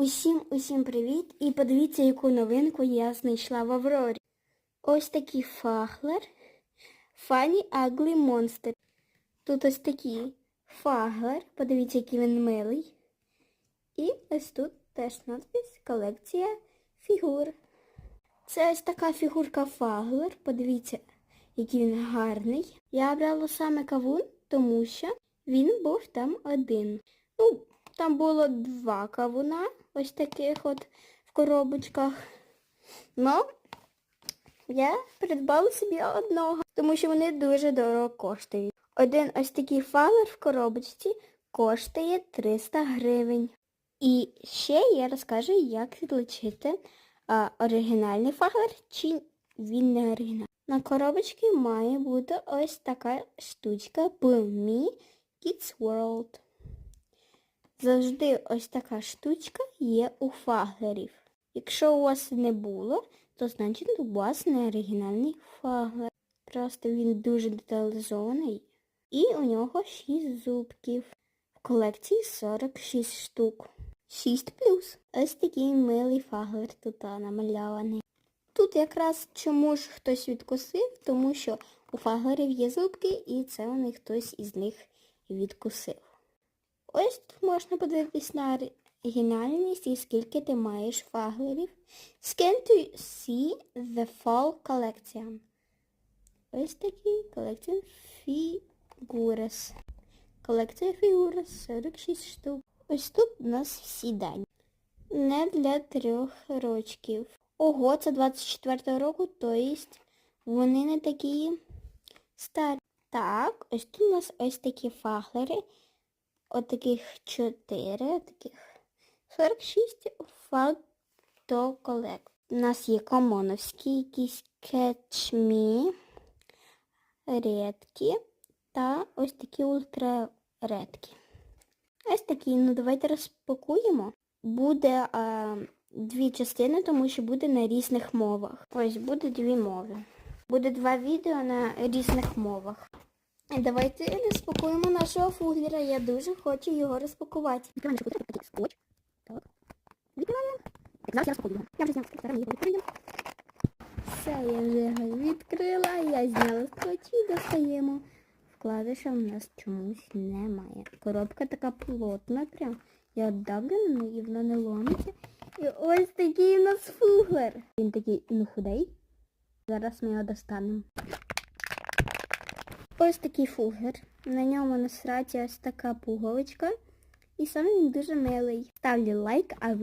Усім усім привіт! І подивіться, яку новинку я знайшла в Аврорі. Ось такий фаглер Funny Ugly Monster. Тут ось такий фаглер, подивіться, який він милий. І ось тут теж надпис колекція фігур. Це ось така фігурка фаглер, подивіться, який він гарний. Я обрала саме кавун, тому що він був там один. Ну, там було два кавуна, ось таких от в коробочках. Ну, я придбала собі одного, тому що вони дуже дорого коштують. Один ось такий фалер в коробочці коштує 300 гривень. І ще я розкажу, як відлучити а, оригінальний фаглер чи він не оригінальний. На коробочці має бути ось така штучка Me Kids World. Завжди ось така штучка є у фаглерів. Якщо у вас не було, то значить у вас не оригінальний фаглер. Просто він дуже деталізований. І у нього 6 зубків. В колекції 46 штук. 6 плюс. Ось такий милий фаглер тут намальований. Тут якраз чому ж хтось відкусив, тому що у фаглерів є зубки, і це у них хтось із них відкусив. Ось тут можна подивитись на оригінальність і скільки ти маєш фаглерів. Scan to see the fall collection. Ось такі колекція фігурес. Колекція фігурес 46 штук. Ось тут у нас всі дані. Не для трьох рочків. Ого, це 24 року, то єсть вони не такі старі. Так, ось тут у нас ось такі фаглери. Отаких 4, таких 46 фотоколект. У нас є комоновські якісь Catch Me, редкі та ось такі ультраредкі. Ось такі, ну давайте розпакуємо. Буде а, дві частини, тому що буде на різних мовах. Ось буде дві мови. Буде два відео на різних мовах. Давайте розпакуємо нашого фуглера. Я дуже хочу його розпакувати. Відкриваємо нашу такий скотч. Так. Відкриваємо. Так, зараз я розпакую його. Я вже зняла скотч, зараз ми його відкриємо. Все, я вже його відкрила, я зняла скотч і достаємо. Вкладиша в нас чомусь немає. Коробка така плотна прям. Я давлю на неї, вона не ломиться. І ось такий у нас фуглер. Він такий, ну худий. Зараз ми його достанемо. Ось такий фугер. На ньому насраді ось така пуговичка. І сам він дуже милий. Ставлю лайк, а ви